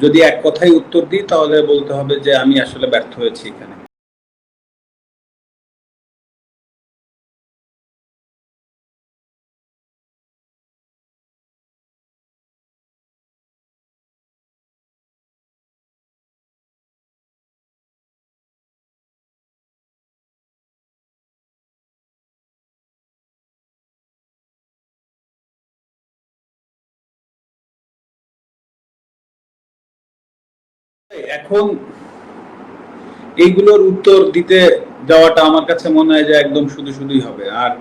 যদি এক কথায় উত্তর দিই তাহলে বলতে হবে যে আমি আসলে ব্যর্থ হয়েছি এখানে। এখন এইগুলোর উত্তর দিতে যাওয়াটা আমার কাছে মনে হয় যে একদম শুধু শুধুই হবে। আর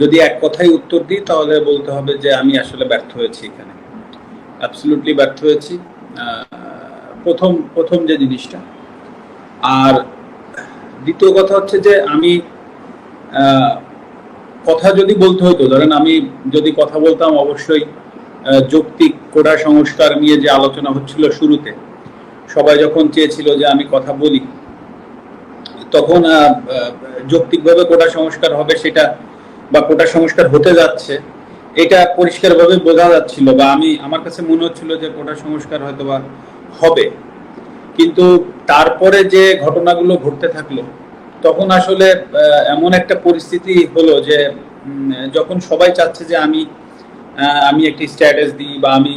যদি এক কথাই উত্তর দিই, তাহলে বলতে হবে যে আমি আসলে ব্যর্থ হয়েছি এখানে। অ্যাবসলুটলি ব্যর্থ হয়েছি। প্রথম প্রথম যে জিনিসটা। আর দ্বিতীয় কথা হচ্ছে যে আমি কথা যদি বলতে হতো ধরেন আমি যদি কথা বলতাম অবশ্যই যৌক্তিক কোটা সংস্কার নিয়ে যে আলোচনা হচ্ছিল শুরুতে সবাই যখন চেয়েছিল যে আমি কথা বলি, তখন যৌক্তিকভাবে কোটা সংস্কার হবে সেটা বা কোটা সংস্কার হতে যাচ্ছে, এটা পরিষ্কারভাবে বোঝা যাচ্ছিল বা আমি, আমার কাছে মনে হচ্ছিল যে কোটা সংস্কার হয়তো বা হবে। কিন্তু তারপরে যে ঘটনাগুলো ঘটতে থাকল, তখন আসলে এমন একটা পরিস্থিতি হলো যে যখন সবাই চাচ্ছে যে আমি আমি একটি স্ট্যাটাস দিই বা আমি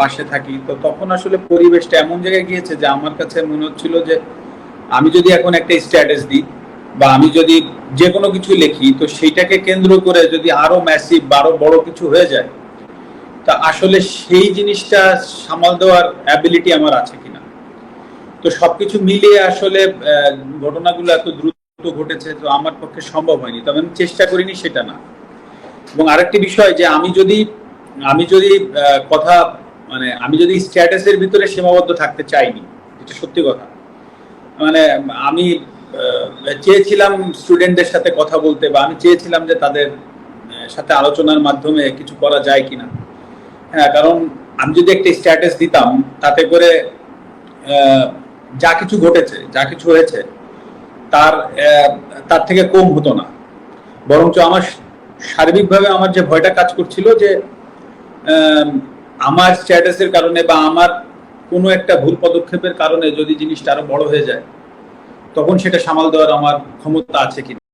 পাশে থাকি। তো তখন আসলে পরিবেশটা এমন জায়গায় গিয়েছে যে আমার কাছে মনে হচ্ছিল যে আমি যদি এখন একটা স্ট্যাটাস দিই বা আমি যদি যে কোনো কিছু লিখি, তো সেইটাকে কেন্দ্র করে যদি আরও ম্যাসিভ আরও বড় কিছু হয়ে যায়, তা আসলে সেই জিনিসটা সামাল দেওয়ার অ্যাবিলিটি আমার আছে কিনা। তো সবকিছু মিলিয়ে আসলে ঘটনাগুলো এত দ্রুত ঘটেছে, তো আমার পক্ষে সম্ভব হয়নি। তবে আমি চেষ্টা করিনি সেটা না। এবং আরেকটি বিষয় যে আমি যদি আমি যদি কথা মানে আমি যদি স্ট্যাটাসের ভিতরে সীমাবদ্ধ থাকতে চাইনি এটা সত্যি কথা মানে আমি চেয়েছিলাম স্টুডেন্টদের সাথে কথা বলতে বা আমি চেয়েছিলাম যে তাদের সাথে আলোচনার মাধ্যমে কিছু করা যায় কিনা। হ্যাঁ কারণ আমি যদি একটা স্ট্যাটাস দিতাম, তাতে করে যা কিছু ঘটেছে, যা কিছু হয়েছে, তার তার থেকে কম হতো না। বরঞ্চ আমার সার্বিকভাবে আমার যে ভয়টা কাজ করছিল যে আমার স্ট্যাটাসের কারণে বা আমার কোনো একটা ভুল পদক্ষেপের কারণে যদি জিনিসটা আরও বড় হয়ে যায়, তখন সেটা সামাল দেওয়ার আমার ক্ষমতা আছে কিনা?